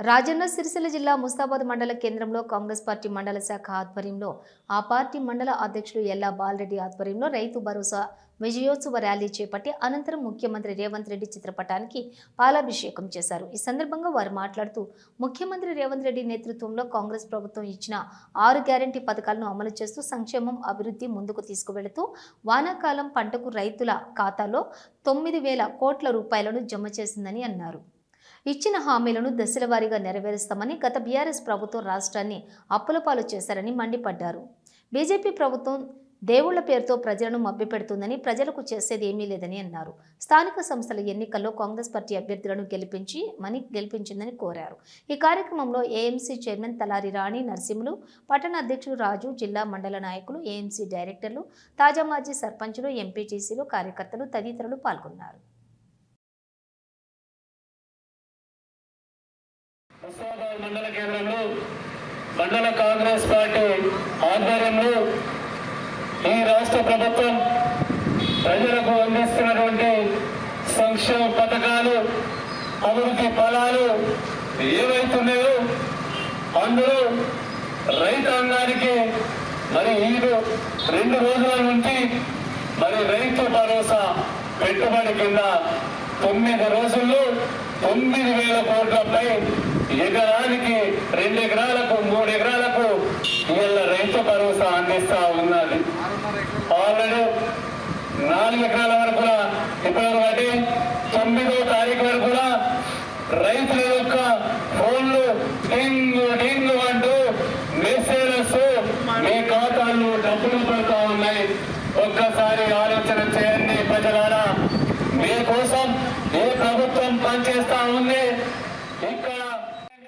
రాజన్న సిరిసిల్ల జిల్లా ముస్తాబాద్ మండల కేంద్రంలో కాంగ్రెస్ పార్టీ మండల శాఖ ఆధ్వర్యంలో ఆ పార్టీ మండల అధ్యక్షులు ఎల్లా బాలరెడ్డి ఆధ్వర్యంలో రైతు భరోసా విజయోత్సవ ర్యాలీ చేపట్టి అనంతరం ముఖ్యమంత్రి రేవంత్ రెడ్డి చిత్రపటానికి పాలాభిషేకం చేశారు. ఈ సందర్భంగా వారు మాట్లాడుతూ ముఖ్యమంత్రి రేవంత్ రెడ్డి నేతృత్వంలో కాంగ్రెస్ ప్రభుత్వం ఇచ్చిన ఆరు గ్యారంటీ పథకాలను అమలు చేస్తూ సంక్షేమం అభివృద్ధి ముందుకు తీసుకువెళుతూ వానాకాలం పంటకు రైతుల ఖాతాలో తొమ్మిది వేల కోట్ల రూపాయలను జమ చేసిందని అన్నారు. ఇచ్చిన హామీలను దశలవారీగా నెరవేరుస్తామని గత బీఆర్ఎస్ ప్రభుత్వం రాష్ట్రాన్ని అప్పులపాలు చేశారని మండిపడ్డారు. బీజేపీ ప్రభుత్వం దేవుళ్ళ పేరుతో ప్రజలను మభ్యపెడుతుందని ప్రజలకు చేసేది ఏమీ లేదని అన్నారు. స్థానిక సంస్థల ఎన్నికల్లో కాంగ్రెస్ పార్టీ అభ్యర్థులను గెలిపించి మని గెలిపించిందని కోరారు. ఈ కార్యక్రమంలో ఏఎంసీ చైర్మన్ తలారి రాణి నరసింహులు పట్టణ అధ్యక్షులు రాజు జిల్లా మండల నాయకులు ఏఎంసీ డైరెక్టర్లు తాజా మాజీ సర్పంచులు ఎంపీటీసీలు కార్యకర్తలు తదితరులు పాల్గొన్నారు. ముస్తాబాద్ మండల కేంద్రంలో మండల కాంగ్రెస్ పార్టీ ఆధ్వర్యంలో ఈ రాష్ట్ర ప్రభుత్వం ప్రజలకు అందిస్తున్నటువంటి సంక్షేమ పథకాలు అభివృద్ధి ఫలాలు ఏవైతున్నాయో అందులో రైతాంగానికి మరి ఈ రెండు రోజుల నుంచి మరి రైతు భరోసా పెట్టుబడి కింద తొమ్మిది రోజుల్లో తొమ్మిది వేల కోట్లపై ఎకరానికి రెండు ఎకరాలకు మూడు ఎకరాలకు వీళ్ళ రైతు భరోసా అందిస్తా ఉన్నది. ఆల్రెడీ నాలుగు ఎకరాల వరకు ఇప్పటి ఒకటి తొమ్మిదో తారీఖు వరకు రైతుల యొక్క ఫోన్లు డింగు డింగు అంటూ మెసేజెస్ మీ ఖాతాల్లో డబ్బులు పడుతూ ఉన్నాయి. ఒక్కసారి ఆలోచన చేయండి ప్రజలారా. మీకోసం ప్రభుత్వం పనిచేస్తా